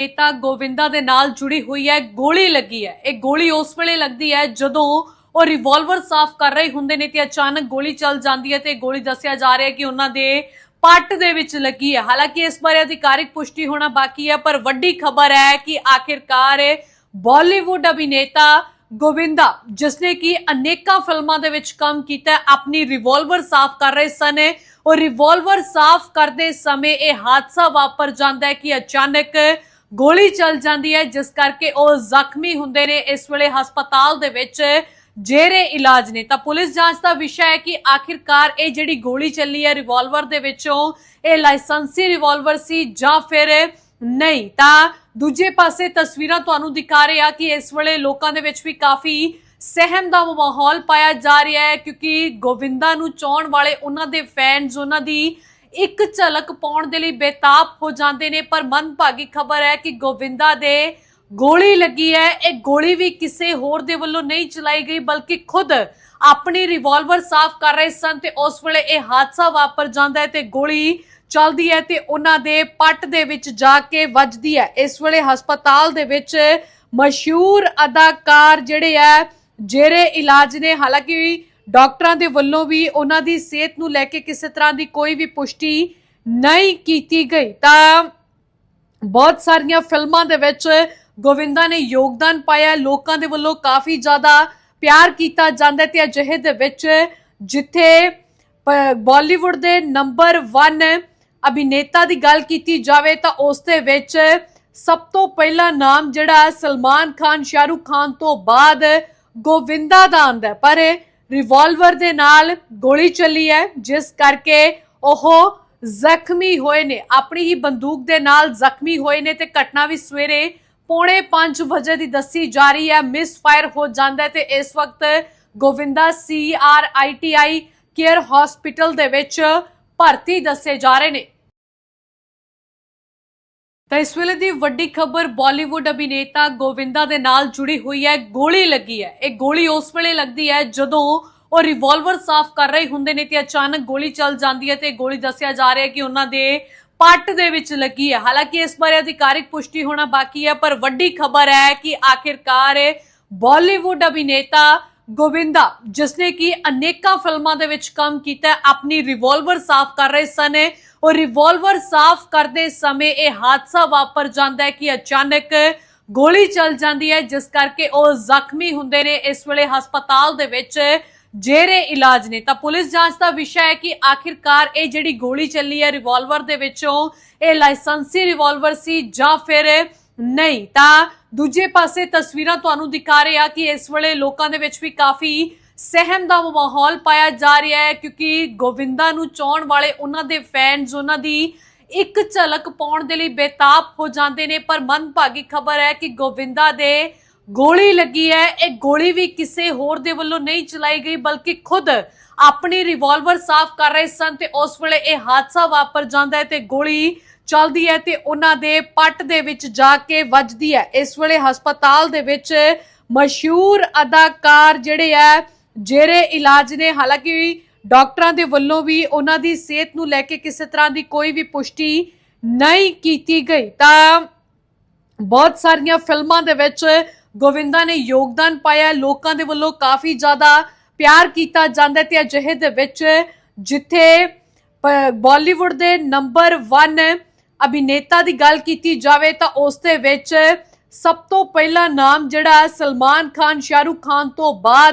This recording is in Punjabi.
ਨੇਤਾ ਗੋਵਿੰਦਾ ਦੇ ਨਾਲ ਜੁੜੀ ਹੋਈ ਹੈ ਗੋਲੀ ਲੱਗੀ ਹੈ। ਇਹ ਗੋਲੀ ਉਸ ਵੇਲੇ ਲੱਗਦੀ ਹੈ ਜਦੋਂ ਉਹ ਰਿਵਾਲਵਰ ਸਾਫ਼ ਕਰ ਰਹੇ ਹੁੰਦੇ ਨੇ ਤੇ ਅਚਾਨਕ ਗੋਲੀ ਚੱਲ ਜਾਂਦੀ ਹੈ ਤੇ ਗੋਲੀ ਦੱਸਿਆ ਜਾ ਰਿਹਾ ਕਿ ਉਹਨਾਂ ਦੇ ਪੱਟ ਦੇ ਵਿੱਚ ਲੱਗੀ ਹੈ। ਹਾਲਾਂਕਿ ਇਸ ਬਾਰੇ ਅਧਿਕਾਰਿਕ ਪੁਸ਼ਟੀ ਹੋਣਾ ਬਾਕੀ ਹੈ, ਪਰ ਵੱਡੀ ਖਬਰ ਹੈ ਕਿ ਆਖਿਰਕਾਰ ਬਾਲੀਵੁੱਡ ਅਭਿਨੇਤਾ ਗੋਵਿੰਦਾ, ਜਿਸਨੇ ਕਿ ਅਨੇਕਾਂ ਫਿਲਮਾਂ ਦੇ ਵਿੱਚ ਕੰਮ ਕੀਤਾ ਆਪਣੀ ਰਿਵਾਲਵਰ ਸਾਫ਼ ਕਰ ਰਹੇ ਸਨ। ਉਹ ਰਿਵਾਲਵਰ ਸਾਫ਼ ਕਰਦੇ ਸਮੇਂ ਇਹ ਹਾਦਸਾ ਵਾਪਰ ਜਾਂਦਾ ਹੈ ਕਿ ਅਚਾਨਕ ਗੋਲੀ ਚੱਲ ਜਾਂਦੀ ਹੈ, ਜਿਸ ਕਰਕੇ ਉਹ ਜ਼ਖਮੀ ਹੁੰਦੇ ਨੇ। ਇਸ ਵੇਲੇ ਹਸਪਤਾਲ ਦੇ ਵਿੱਚ ਜੇਰੇ ਇਲਾਜ ਨੇ। ਤਾਂ ਪੁਲਿਸ ਜਾਂਚ ਦਾ ਵਿਸ਼ਾ ਹੈ ਕਿ ਆਖਿਰਕਾਰ ਇਹ ਜਿਹੜੀ ਗੋਲੀ ਚੱਲੀ ਹੈ ਰਿਵਾਲਵਰ ਦੇ ਵਿੱਚੋਂ, ਇਹ ਲਾਇਸੈਂਸੀ ਰਿਵਾਲਵਰ ਸੀ ਜਾਂ ਫਿਰ ਨਹੀਂ। ਤਾਂ ਦੂਜੇ ਪਾਸੇ ਤਸਵੀਰਾਂ ਤੁਹਾਨੂੰ ਦਿਖਾ ਰਹੇ ਆ ਕਿ ਇਸ ਵੇਲੇ ਲੋਕਾਂ ਦੇ ਵਿੱਚ ਵੀ ਕਾਫੀ ਸਹਿਮ ਦਾ ਮਾਹੌਲ ਪਾਇਆ ਜਾ ਰਿਹਾ ਹੈ, ਕਿਉਂਕਿ ਗੋਵਿੰਦਾ ਨੂੰ ਚਾਹਣ ਵਾਲੇ ਉਹਨਾਂ ਦੇ ਫੈਨਸ ਉਹਨਾਂ ਦੀ ਇੱਕ ਝਲਕ ਪਾਉਣ ਦੇ ਲਈ ਬੇਤਾਬ ਹੋ ਜਾਂਦੇ ਨੇ, ਪਰ ਮਨਭਾਗੀ ਖਬਰ ਹੈ ਕਿ ਗੋਵਿੰਦਾ ਦੇ ਗੋਲੀ ਲੱਗੀ ਹੈ। ਇਹ ਗੋਲੀ ਵੀ ਕਿਸੇ ਹੋਰ ਦੇ ਵੱਲੋਂ ਨਹੀਂ ਚਲਾਈ ਗਈ, ਬਲਕਿ ਖੁਦ ਆਪਣੀ ਰਿਵਾਲਵਰ ਸਾਫ਼ ਕਰ ਰਹੇ ਸਨ ਤੇ ਉਸ ਵੇਲੇ ਇਹ ਹਾਦਸਾ ਵਾਪਰ ਜਾਂਦਾ ਹੈ ਤੇ ਗੋਲੀ ਚੱਲਦੀ ਹੈ ਤੇ ਉਹਨਾਂ ਦੇ ਪੱਟ ਦੇ ਵਿੱਚ ਜਾ ਕੇ ਵੱਜਦੀ ਹੈ। ਇਸ ਵੇਲੇ ਹਸਪਤਾਲ ਦੇ ਵਿੱਚ ਮਸ਼ਹੂਰ ਅਦਾਕਾਰ ਜਿਹੜੇ ਆ ਜਿਹੜੇ ਇਲਾਜ ਨੇ, ਹਾਲਾਂਕਿ ਡਾਕਟਰਾਂ ਦੇ ਵੱਲੋਂ ਵੀ ਉਹਨਾਂ ਦੀ ਸਿਹਤ ਨੂੰ ਲੈ ਕੇ ਕਿਸੇ ਤਰ੍ਹਾਂ ਦੀ ਕੋਈ ਵੀ ਪੁਸ਼ਟੀ ਨਹੀਂ ਕੀਤੀ ਗਈ। ਤਾਂ ਬਹੁਤ ਸਾਰੀਆਂ ਫਿਲਮਾਂ ਦੇ ਵਿੱਚ ਗੋਵਿੰਦਾ ਨੇ ਯੋਗਦਾਨ ਪਾਇਆ। ਲੋਕਾਂ ਦੇ ਵੱਲੋਂ ਕਾਫੀ ਜ਼ਿਆਦਾ ਪਿਆਰ ਕੀਤਾ ਜਾਂਦਾ ਹੈ ਤੇ ਅਜਿਹੇ ਦੇ ਵਿੱਚ ਜਿੱਥੇ ਪ- ਬਾਲੀਵੁੱਡ ਦੇ ਨੰਬਰ 1 ਅਭਿਨੇਤਾ ਦੀ ਗੱਲ ਕੀਤੀ ਜਾਵੇ ਤਾਂ ਉਸ ਦੇ ਵਿੱਚ ਸਭ ਤੋਂ ਪਹਿਲਾ ਨਾਮ ਜਿਹੜਾ ਸਲਮਾਨ ਖਾਨ, ਸ਼ਾਹਰੁਖ ਖਾਨ ਤੋਂ ਬਾਅਦ ਗੋਵਿੰਦਾ ਦਾ ਆਂਦਾ ਪਰ ਰਿਵਾਲਵਰ ਦੇ ਨਾਲ ਗੋਲੀ ਚੱਲੀ ਹੈ, ਜਿਸ ਕਰਕੇ ਉਹ ਜ਼ਖਮੀ ਹੋਏ ਨੇ। ਆਪਣੀ ਹੀ ਬੰਦੂਕ ਦੇ ਨਾਲ ਜ਼ਖਮੀ ਹੋਏ ਨੇ ਤੇ ਘਟਨਾ ਵੀ ਸਵੇਰੇ ਪੌਣੇ 5 ਵਜੇ ਦੀ ਦੱਸੀ ਜਾ ਰਹੀ ਹੈ। ਮਿਸ ਫਾਇਰ ਹੋ ਜਾਂਦਾ ਹੈ ਤੇ ਇਸ ਵਕਤ ਗੋਵਿੰਦਾ ਸੀਆਰਆਈਟੀਆਈ ਕੇਅਰ ਹਸਪੀਟਲ ਦੇ ਵਿੱਚ ਭਰਤੀ ਦੱਸੇ ਜਾ ਰਹੇ ਨੇ। ਤਾਂ ਇਸ ਵੇਲੇ ਦੀ ਵੱਡੀ ਖਬਰ ਬਾਲੀਵੁੱਡ ਅਭਿਨੇਤਾ ਗੋਵਿੰਦਾ ਦੇ ਨਾਲ ਜੁੜੀ ਹੋਈ ਹੈ, ਗੋਲੀ ਲੱਗੀ ਹੈ। ਇਹ ਗੋਲੀ ਉਸ ਵੇਲੇ ਲੱਗਦੀ ਹੈ ਜਦੋਂ ਉਹ ਰਿਵਾਲਵਰ ਸਾਫ਼ ਕਰ ਰਹੇ ਹੁੰਦੇ ਨੇ ਤੇ ਅਚਾਨਕ ਗੋਲੀ ਚੱਲ ਜਾਂਦੀ ਹੈ ਤੇ ਗੋਲੀ ਦੱਸਿਆ ਜਾ ਰਿਹਾ ਹੈ ਕਿ ਉਹਨਾਂ ਦੇ ਪੱਟ ਦੇ ਵਿੱਚ ਲੱਗੀ ਹੈ। ਹਾਲਾਂਕਿ ਇਸ ਬਾਰੇ ਅਧਿਕਾਰਿਕ ਪੁਸ਼ਟੀ ਹੋਣਾ ਬਾਕੀ ਹੈ, ਪਰ ਵੱਡੀ ਖਬਰ ਹੈ ਕਿ ਆਖਿਰਕਾਰ ਬਾਲੀਵੁੱਡ ਅਭਿਨੇਤਾ ਗੋਵਿੰਦਾ, ਜਿਸਨੇ ਕਿ ਅਨੇਕਾਂ ਫਿਲਮਾਂ ਦੇ ਵਿੱਚ ਕੰਮ ਕੀਤਾ, ਆਪਣੀ ਰਿਵਾਲਵਰ ਸਾਫ਼ ਕਰ ਰਹੇ ਸਨ ਉਹ ਰਿਵਾਲਵਰ ਸਾਫ਼ ਕਰਦੇ ਸਮੇਂ ਇਹ ਹਾਦਸਾ ਵਾਪਰ ਜਾਂਦਾ ਹੈ ਕਿ ਅਚਾਨਕ ਗੋਲੀ ਚੱਲ ਜਾਂਦੀ ਹੈ, ਜਿਸ ਕਰਕੇ ਉਹ ਜ਼ਖਮੀ ਹੁੰਦੇ ਨੇ ਇਸ ਵੇਲੇ ਹਸਪਤਾਲ ਦੇ ਵਿੱਚ ਜੇਰੇ ਇਲਾਜ ਨੇ। ਤਾਂ ਪੁਲਿਸ ਜਾਂਚ ਦਾ ਵਿਸ਼ਾ ਹੈ ਕਿ ਆਖਿਰਕਾਰ ਇਹ ਜਿਹੜੀ ਗੋਲੀ ਚੱਲੀ ਹੈ ਰਿਵਾਲਵਰ ਦੇ ਵਿੱਚੋਂ, ਇਹ ਲਾਇਸੈਂਸੀ ਰਿਵਾਲਵਰ ਸੀ ਜਾਂ ਫਿਰ ਨਹੀਂ। ਤਾਂ ਦੂਜੇ ਪਾਸੇ ਤਸਵੀਰਾਂ ਤੁਹਾਨੂੰ ਦਿਖਾ ਰਹੇ ਆ ਕਿ ਇਸ ਵੇਲੇ ਲੋਕਾਂ ਦੇ ਵਿੱਚ ਵੀ ਕਾਫੀ ਸਹਿਮ ਦਾ ਮਾਹੌਲ ਪਾਇਆ ਜਾ ਰਿਹਾ ਹੈ, ਕਿਉਂਕਿ ਗੋਵਿੰਦਾ ਨੂੰ ਚਾਹਣ ਵਾਲੇ ਉਹਨਾਂ ਦੇ ਫੈਨਸ ਉਹਨਾਂ ਦੀ ਇੱਕ ਝਲਕ ਪਾਉਣ ਦੇ ਲਈ ਬੇਤਾਬ ਹੋ ਜਾਂਦੇ ਨੇ। ਪਰ ਮਨਭਾਗੀ ਖਬਰ ਹੈ ਕਿ ਗੋਵਿੰਦਾ ਦੇ ਗੋਲੀ ਲੱਗੀ ਹੈ। ਇਹ ਗੋਲੀ ਵੀ ਕਿਸੇ ਹੋਰ ਦੇ ਵੱਲੋਂ ਨਹੀਂ ਚਲਾਈ ਗਈ, ਬਲਕਿ ਖੁਦ ਆਪਣੀ ਰਿਵਾਲਵਰ ਸਾਫ਼ ਕਰ ਰਹੇ ਸਨ ਤੇ ਉਸ ਵੇਲੇ ਇਹ ਹਾਦਸਾ ਵਾਪਰ ਜਾਂਦਾ ਹੈ ਤੇ ਗੋਲੀ ਚੱਲਦੀ ਹੈ ਤੇ ਉਹਨਾਂ ਦੇ ਪੱਟ ਦੇ ਵਿੱਚ ਜਾ ਕੇ ਵੱਜਦੀ ਹੈ। ਇਸ ਵੇਲੇ ਹਸਪਤਾਲ ਦੇ ਵਿੱਚ ਮਸ਼ਹੂਰ ਅਦਾਕਾਰ ਜਿਹੜੇ ਆ ਜਿਹੜੇ ਇਲਾਜ ਨੇ। ਹਾਲਾਂਕਿ ਡਾਕਟਰਾਂ ਦੇ ਵੱਲੋਂ ਵੀ ਉਹਨਾਂ ਦੀ ਸਿਹਤ ਨੂੰ ਲੈ ਕੇ ਕਿਸੇ ਤਰ੍ਹਾਂ ਦੀ ਕੋਈ ਵੀ ਪੁਸ਼ਟੀ ਨਹੀਂ ਕੀਤੀ ਗਈ। ਤਾਂ ਬਹੁਤ ਸਾਰੀਆਂ ਫਿਲਮਾਂ ਦੇ ਵਿੱਚ ਗੋਵਿੰਦਾ ਨੇ ਯੋਗਦਾਨ ਪਾਇਆ। ਲੋਕਾਂ ਦੇ ਵੱਲੋਂ ਕਾਫੀ ਜ਼ਿਆਦਾ ਪਿਆਰ ਕੀਤਾ ਜਾਂਦਾ ਹੈ ਤੇ ਅਜਿਹੇ ਦੇ ਵਿੱਚ ਜਿੱਥੇ ਪ- ਬਾਲੀਵੁੱਡ ਦੇ ਨੰਬਰ 1 ਅਭਿਨੇਤਾ ਦੀ ਗੱਲ ਕੀਤੀ ਜਾਵੇ ਤਾਂ ਉਸ ਦੇ ਵਿੱਚ ਸਭ ਤੋਂ ਪਹਿਲਾ ਨਾਮ ਜਿਹੜਾ ਸਲਮਾਨ ਖਾਨ, ਸ਼ਾਹਰੁਖ ਖਾਨ ਤੋਂ ਬਾਅਦ